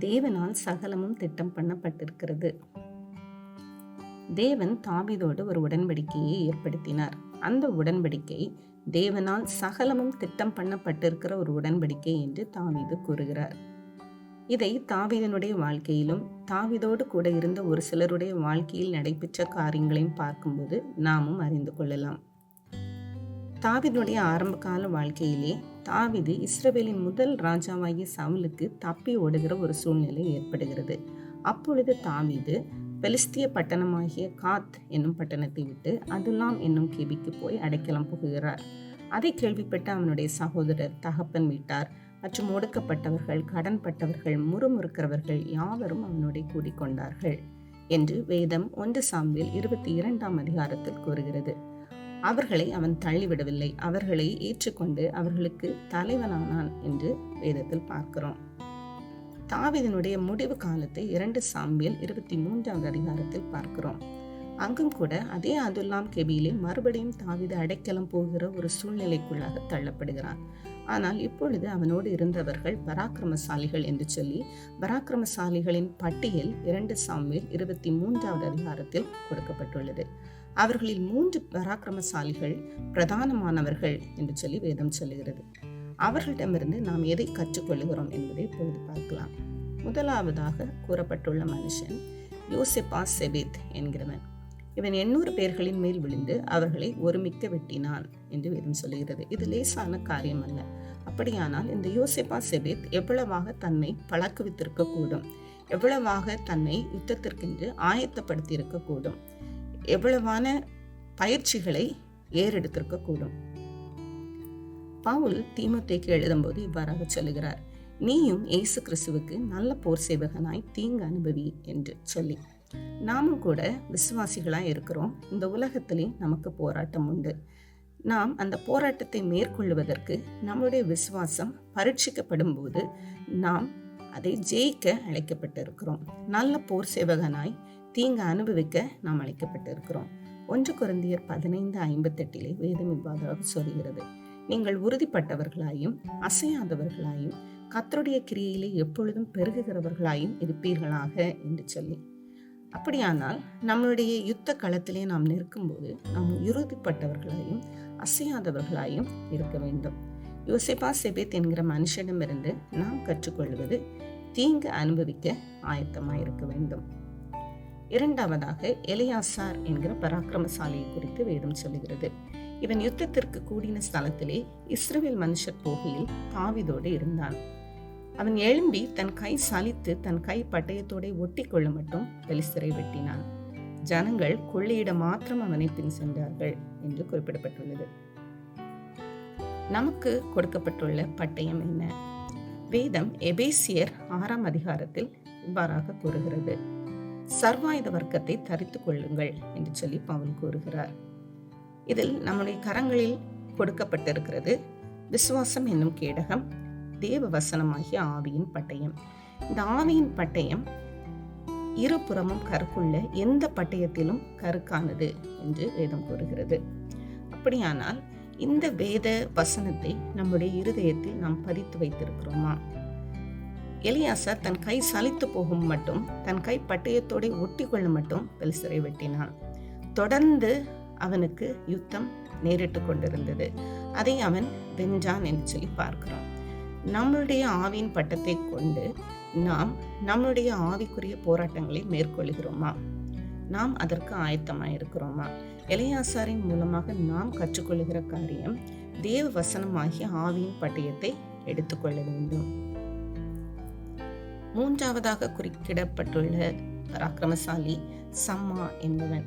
தேவனால் சகலமும் திட்டம் பண்ணப்பட்டிருக்கிறது. தேவன் தாவிதோடு ஒரு உடன்படிக்கையை ஏற்படுத்தினார். அந்த உடன்படிக்கை தேவனால் சகலமும் திட்டம் பண்ணப்பட்டிருக்கிற ஒரு உடன்படிக்கை என்று தாவிது கூறுகிறார். இதை தாவீதனுடைய வாழ்க்கையிலும் தாவிதோடு கூட இருந்த ஒரு சிலருடைய வாழ்க்கையில் நடைபெற்ற காரியங்களையும் பார்க்கும்போது நாமும் அறிந்து கொள்ளலாம். தாவிதனுடைய ஆரம்பகால வாழ்க்கையிலே தாவிது இஸ்ரவேலின் முதல் ராஜாவாகிய சவுலுக்கு தப்பி ஓடுகிற ஒரு சூழ்நிலை ஏற்படுகிறது. அப்பொழுது தாவீது பெலிஸ்திய பட்டணமாகிய காத் என்னும் பட்டணத்தை விட்டு அதுலாம் என்னும் கேபிக்கு போய் அடைக்கலம் புகுகிறார். அதை கேள்விப்பட்ட அவனுடைய சகோதரர் தகப்பன் வீட்டார் மற்றும் ஒடுக்கப்பட்டவர்கள் கடன்பட்டவர்கள் முறுமுறுக்கிறவர்கள் யாவரும் அவனுடைய கூடிக்கொண்டார்கள் என்று வேதம் ஒன்று சாம்பில் இருபத்தி இரண்டாம் அதிகாரத்தில் கூறுகிறது. அவர்களை அவன் தள்ளிவிடவில்லை. அவர்களை ஏற்றுக்கொண்டு அவர்களுக்கு தலைவனானான் என்று வேதத்தில் பார்க்கிறோம். தாவிதனுடைய முடிவு காலத்தை இரண்டு சாம்பியல் இருபத்தி மூன்றாவது அதிகாரத்தில் பார்க்கிறோம். அங்கும் கூட அதே அதுல்லாம் கெபியிலே மறுபடியும் தாவித அடைக்கலம் போகிற ஒரு சூழ்நிலைக்குள்ளாக தள்ளப்படுகிறான். ஆனால் இப்பொழுது அவனோடு இருந்தவர்கள் பராக்கிரமசாலிகள் என்று சொல்லி பராக்கிரமசாலிகளின் பட்டியல் இரண்டு சாம்பியல் இருபத்தி மூன்றாவது அதிகாரத்தில் கொடுக்கப்பட்டுள்ளது. அவர்களில் மூன்று பராக்கிரமசாலிகள் பிரதானமானவர்கள் என்று சொல்லி வேதம் சொல்லுகிறது. அவர்களிடமிருந்து நாம் எதை கற்றுக்கொள்கிறோம் என்பதை இப்பொழுது பார்க்கலாம். முதலாவதாக கூறப்பட்டுள்ள மனுஷன் யோசிப்பா செபித் என்கிறவன். இவன் எண்ணூறு பேர்களின் மேல் விழுந்து அவர்களை ஒருமிக்க வெட்டினான் என்று வேதம் சொல்லுகிறது. இது லேசான காரியம் அல்ல. அப்படியானால் இந்த யோசிப்பா செபித் எவ்வளவாக தன்னை பழக்குவித்திருக்க கூடும் எவ்வளவாக தன்னை யுத்தத்திற்கென்று ஆயத்தப்படுத்தி இருக்கக்கூடும் எவ்வளவான பயிற்சிகளை ஏறெடுத்திருக்க கூடும் பவுல் தீமத்தைக்கு எழுதும்போது இவ்வாறாக சொல்லுகிறார் நீயும் இயேசு கிறிஸ்துவுக்கு நல்ல போர் சேவகனாய் தீங்கு அனுபவி என்று சொல்லி. நாமும் கூட விசுவாசிகளாய் இருக்கிறோம். இந்த உலகத்திலே நமக்கு போராட்டம் உண்டு. நாம் அந்த போராட்டத்தை மேற்கொள்வதற்கு நம்முடைய விசுவாசம் பரீட்சிக்கப்படும் போது நாம் அதை ஜெயிக்க அழைக்கப்பட்டிருக்கிறோம். நல்ல போர் சேவகனாய் தீங்கு அனுபவிக்க நாம் அழைக்கப்பட்டிருக்கிறோம். ஒன்று குறந்தியர் பதினைந்து ஐம்பத்தெட்டிலே வேதம் இவ்வாறாக சொல்கிறது. நீங்கள் உறுதிப்பட்டவர்களாயும் அசையாதவர்களாயும் கத்தருடைய கிரியையிலே எப்பொழுதும் பெருகுகிறவர்களாயும் இருப்பீர்களாக என்று சொல்லி. அப்படியானால் நம்மளுடைய யுத்த களத்திலே நாம் நிற்கும்போது நாம் உறுதிப்பட்டவர்களாயும் அசையாதவர்களாயும் இருக்க வேண்டும். யோசிப்பா செபேத் என்கிற மனுஷனிடமிருந்து நாம் கற்றுக்கொள்வது தீங்கு அனுபவிக்க ஆயத்தமாக இருக்க வேண்டும். இரண்டாவதாக எலியாசார் என்கிற பராக்கிரமசாலியை குறித்து வேதம் சொல்லுகிறது. இவன் யுத்தத்திற்கு கூடின ஸ்தலத்திலே இஸ்ரவேல் மனுஷர் போகையில் தாவிதோடு இருந்தான். அவன் எழும்பி தன் கை சலித்து தன் கை பட்டயத்தோட ஒட்டி கொள்ள மட்டும் பெலிஸ்தரை வெட்டினான். ஜனங்கள் கொள்ளையிட மாத்திரம் அவனை பின் சென்றார்கள் என்று குறிப்பிடப்பட்டுள்ளது. நமக்கு கொடுக்கப்பட்டுள்ள பட்டயம் என்ன? வேதம் எபேசியர் ஆறாம் அதிகாரத்தில் இவ்வாறாக கூறுகிறது. சர்வாயுத வர்க்கத்தை தரித்து கொள்ளுங்கள் என்று சொல்லி பவுல் கூறுகிறார். இதில் நம்முடைய கரங்களில் கொடுக்கப்பட்டிருக்கிறது விசுவாசம் என்னும் கேடகம் தேவ வசனமாகிய ஆவியின் பட்டயம். இந்த ஆவியின் பட்டயம் இருபுறமும் கருக்குள்ள எந்த பட்டயத்திலும் கருக்கானது என்று வேதம் கூறுகிறது. அப்படியானால் இந்த வேத வசனத்தை நம்முடைய இருதயத்தில் நாம் பதித்து வைத்திருக்கிறோமா? எலியாசா தன் கை சலித்து போகும் மட்டும் தன் கை பட்டயத்தோட ஒட்டி கொள்ள மட்டும் பெலிசரை வெட்டினான். தொடர்ந்து அவனுக்கு யுத்தம் நேரிட்டு கொண்டிருந்தது. அதை அவன் வென்றான் என்று சொல்லி பார்க்கிறோம். நம்மளுடைய ஆவியின் பட்டத்தை கொண்டு நாம் நம்மளுடைய ஆவிக்குரிய போராட்டங்களை மேற்கொள்கிறோமா நாம் அதற்கு ஆயத்தமாக இருக்கிறோமா இளையாசாரின் மூலமாக நாம் கற்றுக்கொள்கிற காரியம் தேவ வசனமாகிய ஆவியின் பட்டயத்தை எடுத்துக்கொள்ள வேண்டும். மூன்றாவதாக குறிக்கிடப்பட்டுள்ள பராக்கிரமசாலி சம்மா என்பவன்.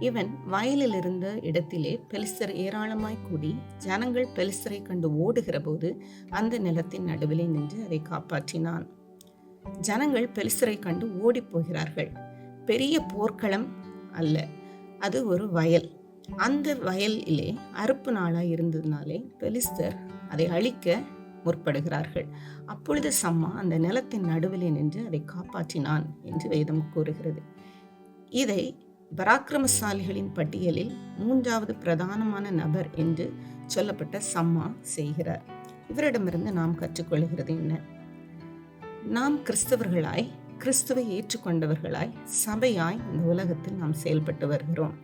இவன் வயலில் இருந்த இடத்திலே பெலிஸ்தர் ஏராளமாய் கூடி ஜனங்கள் பெலிஸ்தரை கண்டு ஓடுகிற போது அந்த நிலத்தின் நடுவிலே நின்று அதை காப்பாற்றினான். ஜனங்கள் பெலிஸ்தரை கண்டு ஓடி போகிறார்கள். பெரிய போர்க்களம் அல்ல அது ஒரு வயல். அந்த வயலிலே அறுப்பு நாளாய் இருந்ததுனாலே பெலிஸ்தர் அதை அழிக்க முற்படுகிறார்கள். அப்பொழுது சம்மா அந்த நிலத்தின் நடுவிலே நின்று அதை காப்பாற்றினான் என்று வேதம் கூறுகிறது. இதை பராக்கிரமசாலிகளின் பட்டியலில் மூன்றாவது பிரதானமான நபர் என்று சொல்லப்பட்ட சம்மா செய்கிறார். இவரிடமிருந்து நாம் கற்றுக்கொள்கிறது என்ன? நாம் கிறிஸ்தவர்களாய் கிறிஸ்துவை ஏற்றுக்கொண்டவர்களாய் சபையாய் இந்த உலகத்தில் நாம் செயல்பட்டு வருகிறோம்.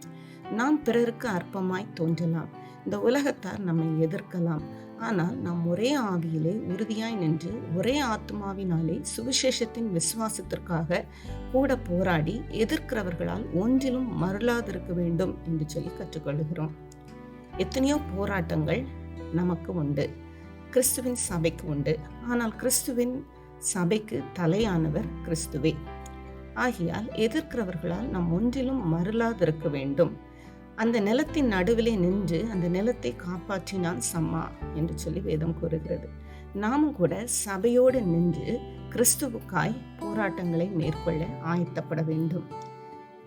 நாம் பிறருக்கு அற்பமாய் தோன்றலாம். இந்த உலகத்தார் நம்மை எதிர்க்கலாம். ஆனால் நாம் ஒரே ஆவியிலே உறுதியாய் நின்று ஒரே ஆத்மாவினாலே சுவிசேஷத்தின் விசுவாசத்திற்காக கூட போராடி எதிர்க்கிறவர்களால் ஒன்றிலும் மருளாதிருக்க வேண்டும் என்று சொல்லி கற்றுக்கொள்கிறோம். எத்தனையோ போராட்டங்கள் நமக்கு உண்டு. கிறிஸ்துவின் சபைக்கு உண்டு. ஆனால் கிறிஸ்துவின் சபைக்கு தலையானவர் கிறிஸ்துவே. ஆகியால் எதிர்க்கிறவர்களால் நாம் ஒன்றிலும் மருளாதிருக்க வேண்டும். அந்த நிலத்தின் நடுவிலே நின்று அந்த நிலத்தை காப்பாற்றினான் சம்மா என்று சொல்லி வேதம் கூறுகிறது. நாமும் கூட சபையோடு நின்று கிறிஸ்துவுக்காய் போராட்டங்களை மேற்கொள்ள ஆயத்தப்பட வேண்டும்.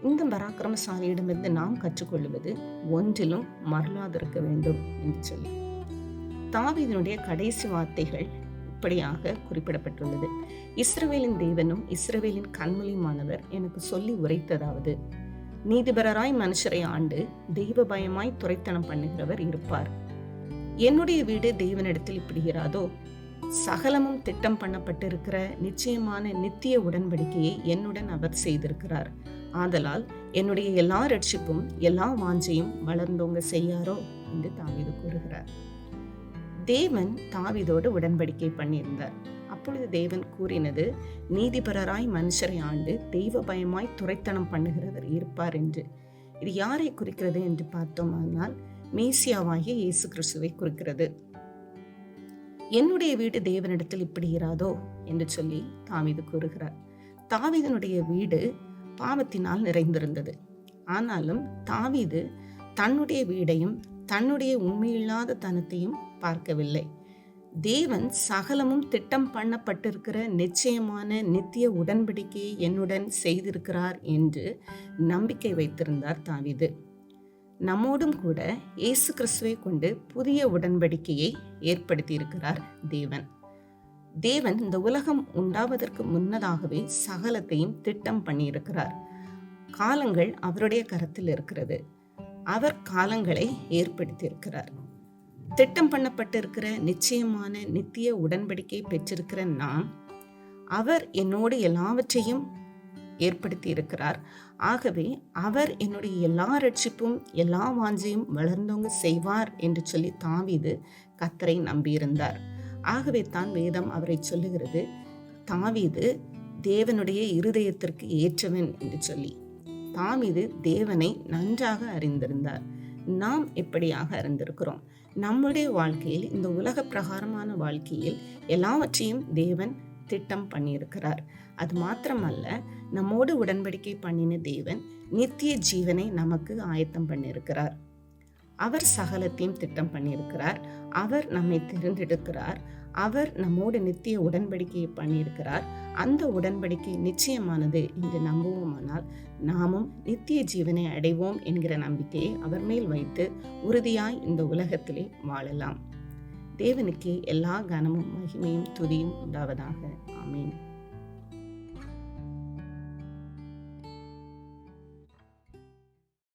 இந்த பராக்கிரமசாலியிடமிருந்து நாம் கற்றுக்கொள்வது ஒன்றிலும் மறலாதிருக்க வேண்டும் என்று சொல்லி. தாவிதனுடைய கடைசி வார்த்தைகள் இப்படியாக குறிப்பிடப்பட்டுள்ளது. இஸ்ரவேலின் தேவனும் இஸ்ரவேலின் கண்மொழியுமானவர் எனக்கு சொல்லி உரைத்ததாவது நீதிபரராய் மனுஷரை ஆண்டு தெய்வ பயமாய் துரைத்தனம் பண்ணுகிறவர் இருப்பார். என்னுடைய வீடு தேவனிடத்தில் இப்படிகிறாதோ சகலமும் திட்டம் பண்ணப்பட்டிருக்கிற நிச்சயமான நித்திய உடன்படிக்கையை என்னுடன் அவர் செய்திருக்கிறார். ஆதலால் என்னுடைய எல்லா ரட்சிப்பும் எல்லா வாஞ்சையும் வளர்ந்தோங்க செய்யாரோ? என்று தாவிது கூறுகிறார். தேவன் தாவிதோடு உடன்படிக்கை பண்ணியிருந்தார். அப்பொழுது தேவன் கூறினது நீதிபரராய் மனுஷரை ஆண்டு தெய்வ பயமாய் துரைத்தனம் பண்ணுகிறவர் இருப்பார் என்று. இது யாரை குறிக்கிறது என்று பார்த்தோமானால் மேசியாவாகிய இயேசு கிறிஸ்துவை குறிக்கிறது. என்னுடைய வீடு தேவனிடத்தில் இப்படி இராதோ? என்று சொல்லி தாமிது கூறுகிறார். தாவிதனுடைய வீடு பாவத்தினால் நிறைந்திருந்தது. ஆனாலும் தாவிது தன்னுடைய வீடையும் தன்னுடைய உண்மையில்லாத தனத்தையும் பார்க்கவில்லை. தேவன் சகலமும் திட்டம் பண்ணப்பட்டிருக்கிற நிச்சயமான நித்திய உடன்படிக்கையை என்னுடன் செய்திருக்கிறார் என்று நம்பிக்கை வைத்திருந்தார் தாவிது. நம்மோடும் கூட இயேசு கிறிஸ்துவை கொண்டு புதிய உடன்படிக்கையை ஏற்படுத்தியிருக்கிறார் தேவன். தேவன் இந்த உலகம் உண்டாவதற்கு முன்னதாகவே சகலத்தையும் திட்டம் பண்ணியிருக்கிறார். காலங்கள் அவருடைய கரத்தில் இருக்கிறது. அவர் காலங்களை ஏற்படுத்தியிருக்கிறார். திட்டம் பண்ணப்பட்டிருக்கிற நிச்சயமான நித்திய உடன்படிக்கை பெற்றிருக்கிற நாம் அவர் என்னோடு எல்லாவற்றையும் ஏற்படுத்தி இருக்கிறார் ஆகவே அவர் என்னுடைய எல்லா ரட்சிப்பும் எல்லா வாஞ்சையும் வளர்ந்தவங்க செய்வார் என்று சொல்லி தாவிது கத்தரை நம்பியிருந்தார். ஆகவே தான் வேதம் அவரை சொல்லுகிறது தாவிது தேவனுடைய இருதயத்திற்கு ஏற்றவன் என்று சொல்லி. தாவிது தேவனை நன்றாக அறிந்திருந்தார். நாம் எப்படியாக அறிந்திருக்கிறோம். நம்முடைய வாழ்க்கையில் இந்த உலக பிரகாரமான வாழ்க்கையில் எல்லாவற்றையும் தேவன் திட்டம் பண்ணியிருக்கிறார். அது மாத்திரமல்ல நம்மோடு உடன்படிக்கை பண்ணின தேவன் நித்திய ஜீவனை நமக்கு ஆயத்தம் பண்ணியிருக்கிறார். அவர் சகலத்தையும் திட்டம் பண்ணியிருக்கிறார். அவர் நம்மை தெரிந்தெடுக்கிறார். அவர் நம்மோடு நித்திய உடன்படிக்கையை பண்ணியிருக்கிறார். அந்த உடன்படிக்கை நிச்சயமானது என்று நம்புவோமானால் நாமும் நித்திய ஜீவனை அடைவோம் என்கிற நம்பிக்கையை அவர் மேல் வைத்து உறுதியாய் இந்த உலகத்திலே வாழலாம். தேவனுக்கு எல்லா கனமும் மகிமையும் துதியும் உண்டாவதாக. ஆமீன்.